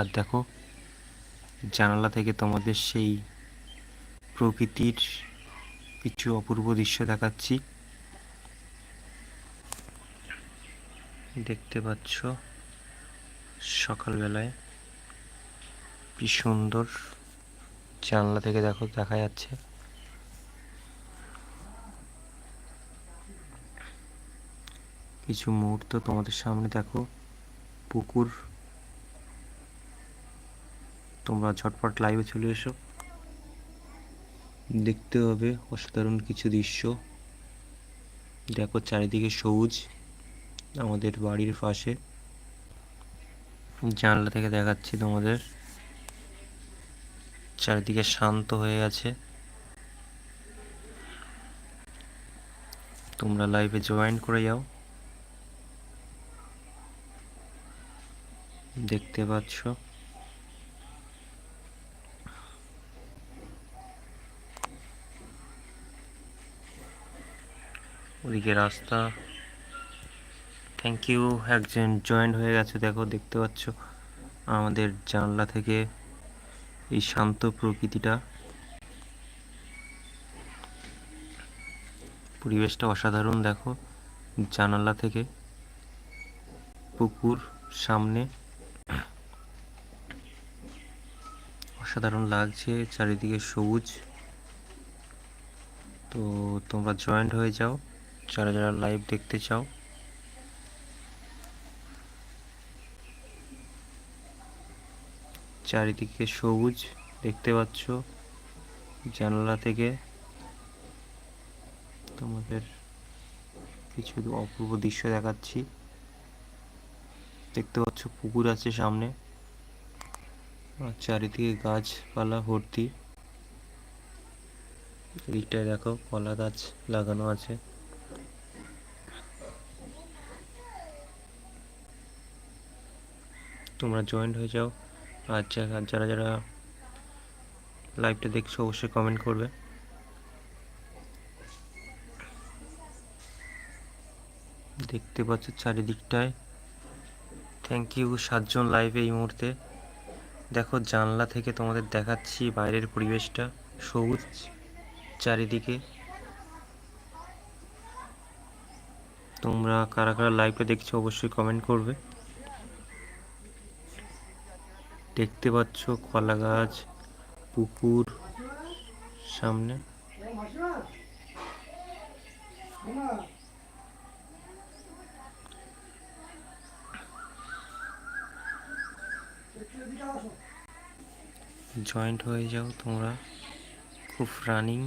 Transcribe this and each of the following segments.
আর দেখো, জানালা থেকে তোমাদের সেই প্রকৃতির কিছু অপূর্ব দৃশ্য দেখাচ্ছি। দেখতে পাচ্ছ সকালবেলায় কি সুন্দর জানলা থেকে দেখো, দেখা যাচ্ছে। কিছু মুহূর্ত তোমাদের সামনে দেখো, পুকুর তোমরা ঝটপট লাইভে চলে এসো। দেখতে হবে অসাধারণ কিছু দৃশ্য। দেখো চারিদিকে সবুজ আমাদের বাড়ির পাশে। জানলা থেকে দেখাচ্ছি তোমাদের। চারিদিকে শান্ত হয়ে গেছে তোমরা লাইভে জয়েন করে যাও। দেখতে পাচ্ছ। ওদিকে রাস্তা। থ্যাংক ইউ একজন জয়েন্ট হয়ে গেছে, দেখো, দেখতে পাচ্ছ। আমাদের জানলা থেকে এই শান্ত প্রকৃতিটা। পরিবেশটা অসাধারণ, দেখো, জানালা থেকে পুকুর সামনে। অসাধারণ লাগছে, চারিদিকে সবুজ। তো তোমরা জয়েন্ট হয়ে যাও। যারা যারা লাইভ দেখতে চাও। চারিদিকে সবুজ দেখতে পাচ্ছ জানালা থেকে। তোমাদের কিছু অপূর্ব দৃশ্য দেখাচ্ছি। দেখতে পাচ্ছ পুকুর আছে সামনে। আর চারিদিকে গাছপালা, ভর্তি। এইটায় দেখো কলা গাছ লাগানো আছে। তোমরা জয়েন্ট হয়ে যাও। আর যারা যারা লাইভটা দেখছ, অবশ্যই কমেন্ট করবে। দেখতে পাচ্ছ চারিদিকটায়। থ্যাংক ইউ সাতজন লাইভে এই মুহূর্তে। দেখো, জানলা থেকে তোমাদের দেখাচ্ছি বাইরের পরিবেশটা, সবুজ চারিদিকে। তোমরা কারা কারা লাইভটা দেখছ, অবশ্যই কমেন্ট করবে। দেখতে পাচ্ছ কলা গাছ পুকুর সামনে। জয়েন্ট হয়ে যাও তোমরা। খুব রানিং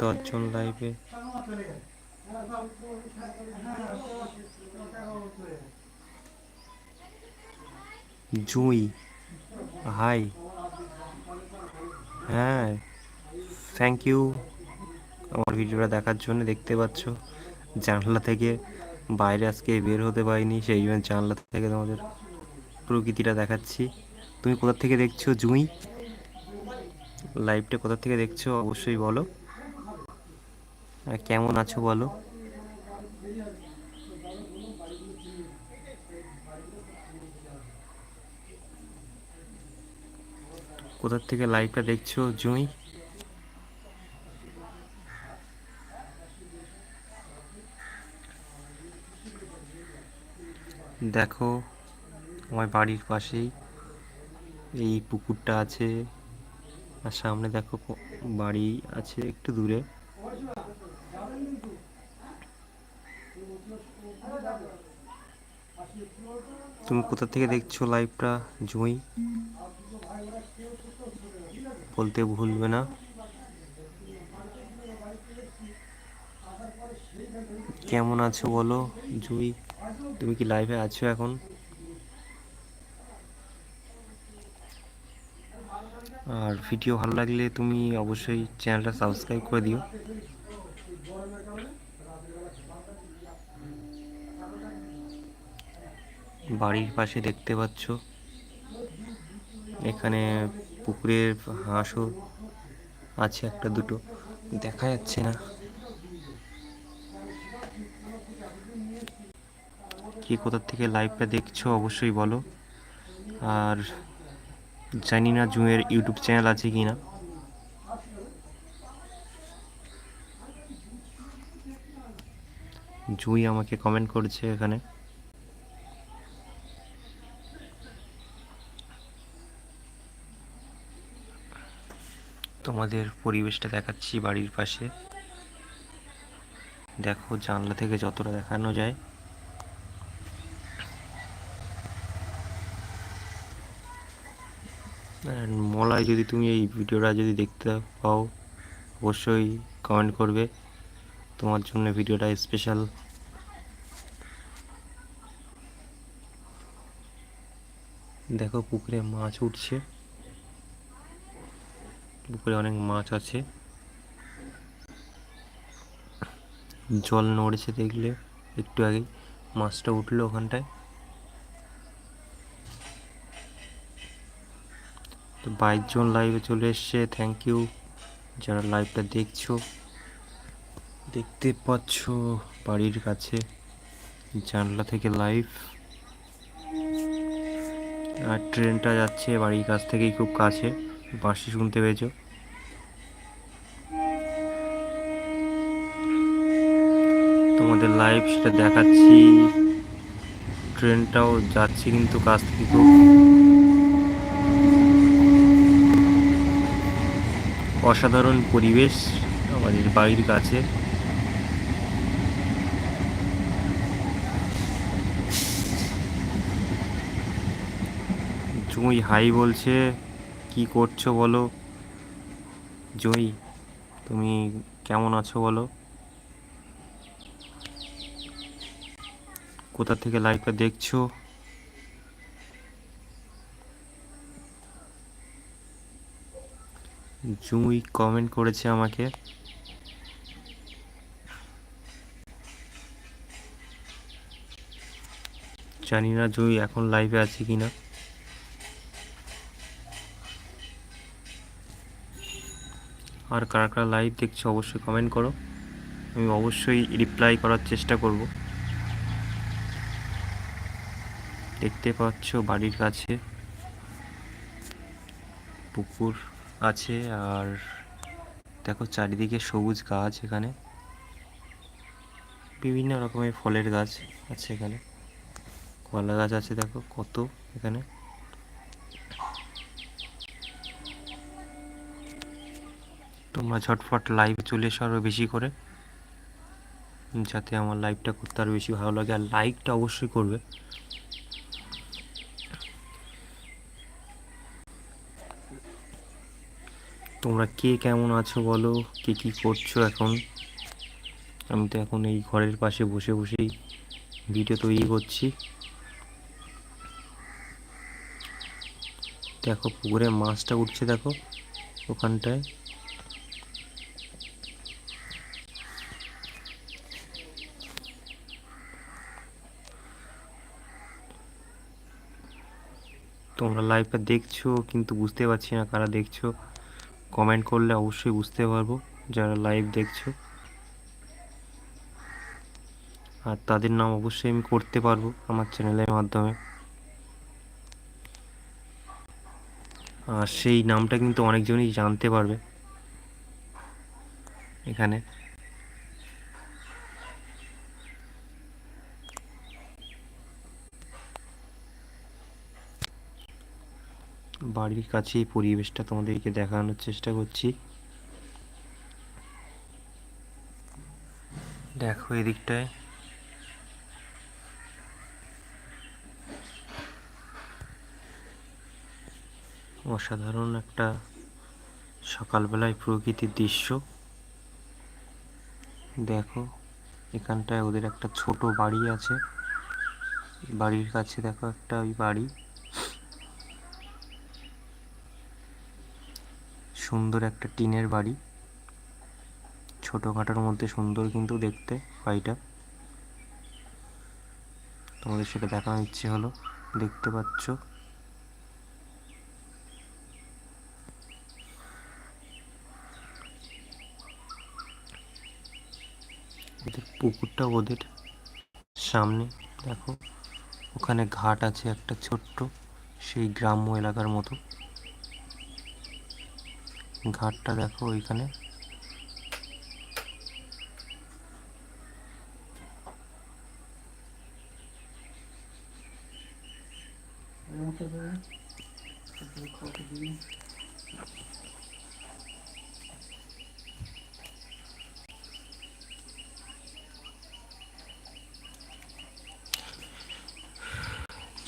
দশজন লাইভে জুই। হাই হ্যাঁ থ্যাংক ইউ আমার ভিডিওটা দেখার জন্য দেখতে পাচ্ছ। জানলা থেকে বাইরে আজকে বের হতে পারিনি, সেই জন্য জানলা থেকে তোমাদের প্রকৃতিটা দেখাচ্ছি। তুমি কোথা থেকে দেখছ জুই? লাইভটা কোথা থেকে দেখছ অবশ্যই বলো। কেমন আছো বলো? কোথার থেকে লাইভটা দেখছ জুঁই দেখো, আমার বাড়ির পাশেই এই পুকুরটা আছে। আর সামনে দেখো, বাড়ি আছে একটু দূরে। তুমি কোথা থেকে দেখছ লাইভটা জুই। বলতে ভুলবে না। কেমন আছো বলো, জুই? তুমি কি লাইভে আছো এখন? আর ভিডিও ভালো লাগলে তুমি অবশ্যই চ্যানেলটা সাবস্ক্রাইব করে দিও। বাড়ির পাশে দেখতে পাচ্ছ। এখানে পুকুরের হাঁসও আছে একটা দুটো। দেখা যাচ্ছে না। কি কোথা থেকে লাইভটা দেখছ অবশ্যই বলো। আর জানি না জুমের ইউটিউব চ্যানেল আছে কি না। জুই আমাকে কমেন্ট করছে এখানে। তোমাদের পরিবেশটা দেখাচ্ছি বাড়ির পাশে। দেখো, জানলা থেকে যতটা দেখানো যায়। মলায় যদি তুমি এই ভিডিওটা যদি দেখতে পাও, অবশ্যই কমেন্ট করবে। তোমার জন্য ভিডিওটা স্পেশাল দেখো, পুকুরে মাছ উঠছে। পুকুরে অনেক মাছ আছে। জল নড়েছে দেখলে, একটু আগেই মাছটা উঠল ওখানটায়। তো বাইশ জন লাইভে চলে এসছে থ্যাংক ইউ যারা লাইভটা দেখছ, দেখতে পাচ্ছ বাড়ির কাছে, জানলা থেকে লাইভ আর ট্রেনটা যাচ্ছে বাড়ির কাছ থেকেই খুব কাছে, বাঁশি শুনতে পেয়েছ। তোমাদের লাইভ সেটা দেখাচ্ছি। ট্রেনটাও যাচ্ছে কিন্তু কাছ থেকে অসাধারণ পরিবেশ আমাদের বাড়ির কাছে। জুঁই হাই বলছে, কি করছ বলো? জয়ী তুমি কেমন আছো বলো? কোথা থেকে লাইভটা দেখছ? জুঁই কমেন্ট করেছে আমাকে। জানি না জুঁই এখন লাইভে আছে কিনা। আর কারা কারা লাইভ দেখছ অবশ্যই কমেন্ট করো। আমি অবশ্যই রিপ্লাই করার চেষ্টা করব। দেখতে পাচ্ছ বাড়ির কাছে। পুকুর আছে আর দেখো চারিদিকে সবুজ গাছ এখানে। বিভিন্ন রকমের ফলের গাছ আছে এখানে। কলা গাছ আছে দেখো কত এখানে। তোমরা ঝটফট লাইভে চলে এসো আরও বেশি করে। যাতে আমার লাইভটা করতে আরও বেশি ভালো লাগে। আর লাইকটা অবশ্যই করবে। তোমরা কে কেমন আছো বলো? কে কী করছ এখন? আমি তো এখন এই ঘরের পাশে বসে বসেই ভিডিও তৈরি করছি। দেখো, পুকুরে মাছটা উঠছে দেখো, ওখানটায়। তোমরা লাইভটা দেখছ, কিন্তু বুঝতে পারছি না কারা দেখছ। কমেন্ট করলে অবশ্যই বুঝতে পারব, যারা লাইভ দেখছ। আর তাদের নাম অবশ্যই আমি করতে পারব আমার চ্যানেলের মাধ্যমে। আর সেই নামটা কিন্তু অনেকজনই জানতে পারবে। এখানে। বাড়ির কাছে পরিবেশটা তোমাদেরকে দেখানোর চেষ্টা করছি। দেখো এদিকটায়। অসাধারণ একটা সকালবেলায় প্রকৃতির দৃশ্য। দেখো, এখানটায় ওদের একটা ছোট বাড়ি আছে। বাড়ির কাছে দেখো একটা ওই বাড়ি। সুন্দর একটা টিনের বাড়ি। ছোটোখাটোর মধ্যে সুন্দর কিন্তু দেখতে বাড়িটা। তোমাদের সেটা দেখানোর ইচ্ছে হলো, দেখতে পাচ্ছ। ওদের পুকুরটা ওদের সামনে, দেখো। ওখানে ঘাট আছে একটা ছোট্ট, সেই গ্রাম্য এলাকার মতো। ঘাটটা দেখো ওইখানে।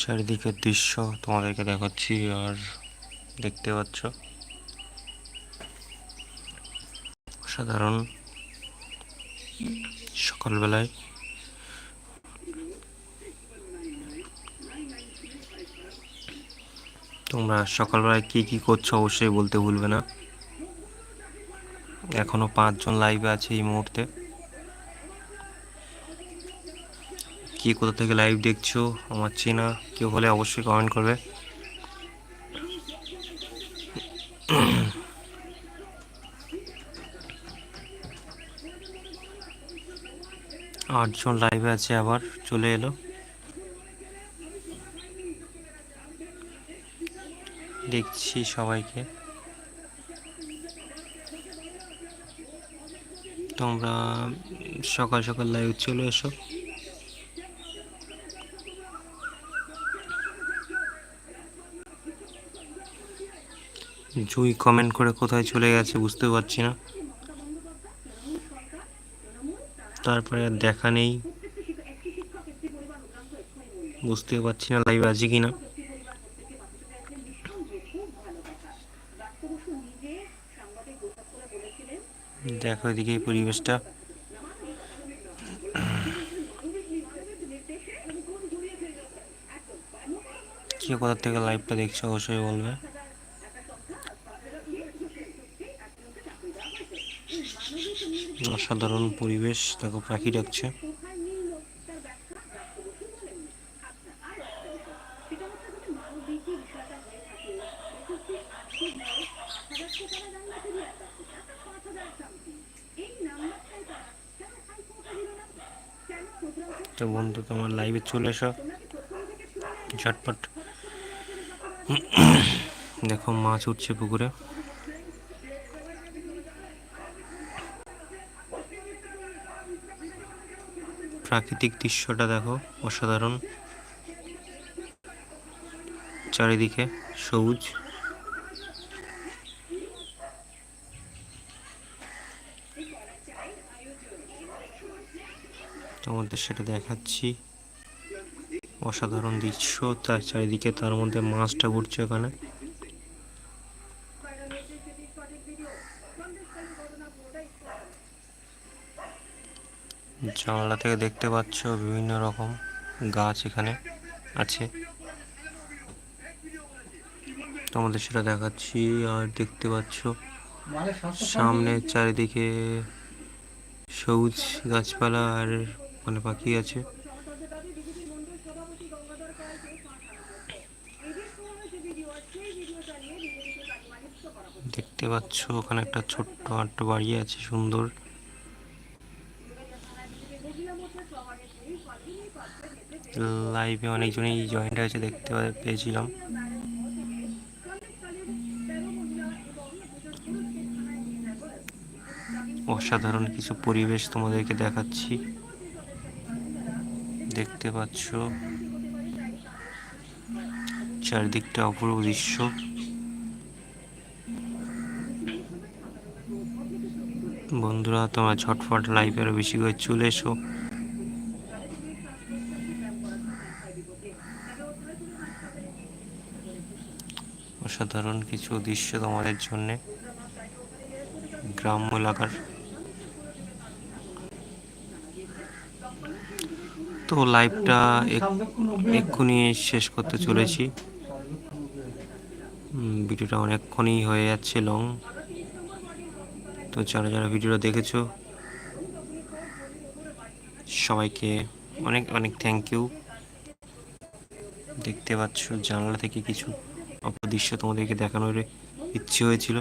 চারিদিকের দৃশ্য তোমাদেরকে দেখাচ্ছি আর দেখতে পাচ্ছ। সাধারণ সকালবেলায় তোমরা সকালবেলায় কি কি করছ অবশ্যই বলতে ভুলবে না। এখনও পাঁচজন লাইভে আছে এই মুহূর্তে। কি কোথা থেকে লাইভ দেখছ আমার চেনা, কেউ হলে অবশ্যই কমেন্ট করবে। আটজন লাইভে আছে আবার, চলে এলো। দেখছি সবাইকে। তোমরা সকাল সকাল লাইভ চলে এসো। জুই কমেন্ট করে কোথায় চলে গেছে বুঝতে পারছি না। তারপরে আর দেখা নেই। বুঝতে পারছি না লাইভ আছে কি না দেখো এদিকে এই পরিবেশটা। কে কোথা থেকে লাইভটা দেখছ অবশ্যই বলবে। অসাধারণ পরিবেশ, দেখো পাখি ডাকছে। তো বন্ধু, তোমার লাইভে চলে এসো। ঝটপট। দেখো, মাছ উঠছে পুকুরে। প্রাকৃতিক দৃশ্যটা দেখো, অসাধারণ। চারিদিকে সবুজ। তোমাদের সেটা দেখাচ্ছি। অসাধারণ দৃশ্য, তার চারিদিকে তার মধ্যে মাছটা ঘুরছে ওখানে। জানলা থেকে দেখতে পাচ্ছ বিভিন্ন রকম গাছ এখানে আছে। তোমাদের সেটা দেখাচ্ছি, আর দেখতে পাচ্ছ সামনে চারিদিকে সবুজ গাছপালা আর মানে পাখি আছে। দেখতে পাচ্ছ ওখানে একটা ছোট্ট আট্ট বাড়ি আছে সুন্দর। লাইভে অনেকজনই জয়েন্ট হয়েছে, দেখতে পেয়েছিলাম। অসাধারণ কিছু পরিবেশ তোমাদেরকে দেখাচ্ছি। দেখতে পাচ্ছ। চারিদিকটা অপূর্ব দৃশ্য। বন্ধুরা, তোমার লাইভে আরও বেশি করে চলে এসো। অসাধারণ কিছু দৃশ্য তোমাদের জন্য গ্রাম্য এলাকার। তো লাইভটা এক্ষুনি শেষ করতে চলেছি। ভিডিওটা অনেকক্ষণই হয়ে যাচ্ছে লং তো যারা যারা ভিডিওটা দেখেছ, সবাইকে অনেক অনেক থ্যাংক ইউ দেখতে পাচ্ছ জানলা থেকে কিছু অপর দৃশ্য তোমাদেরকে দেখানোর ইচ্ছে হয়েছিল।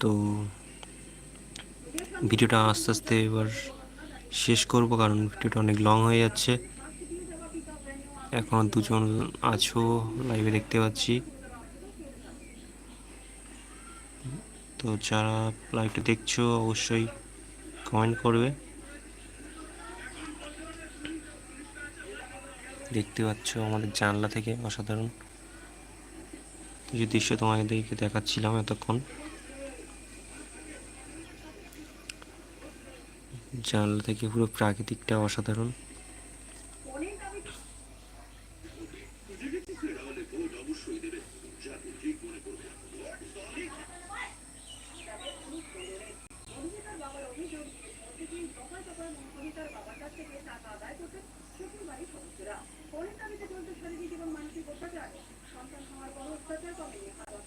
তো ভিডিওটা আস্তে আস্তে এবার শেষ করব, কারণ ভিডিওটা অনেক লং হয়ে যাচ্ছে। এখন দুজন আছো লাইভে দেখতে পাচ্ছি। তো যারা লাইভটা দেখছ, অবশ্যই কমেন্ট করবে। দেখতে পাচ্ছ আমাদের জানলা থেকে অসাধারণ কিছু দৃশ্য তোমাদেরকে দেখাচ্ছিলাম এতক্ষণ। জানলা থেকে পুরো প্রাকৃতিকটা অসাধারণ।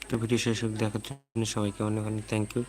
তো ভিডিও শেষ দেখার জন্য সবাইকে অনেক অনেক থ্যাংক ইউ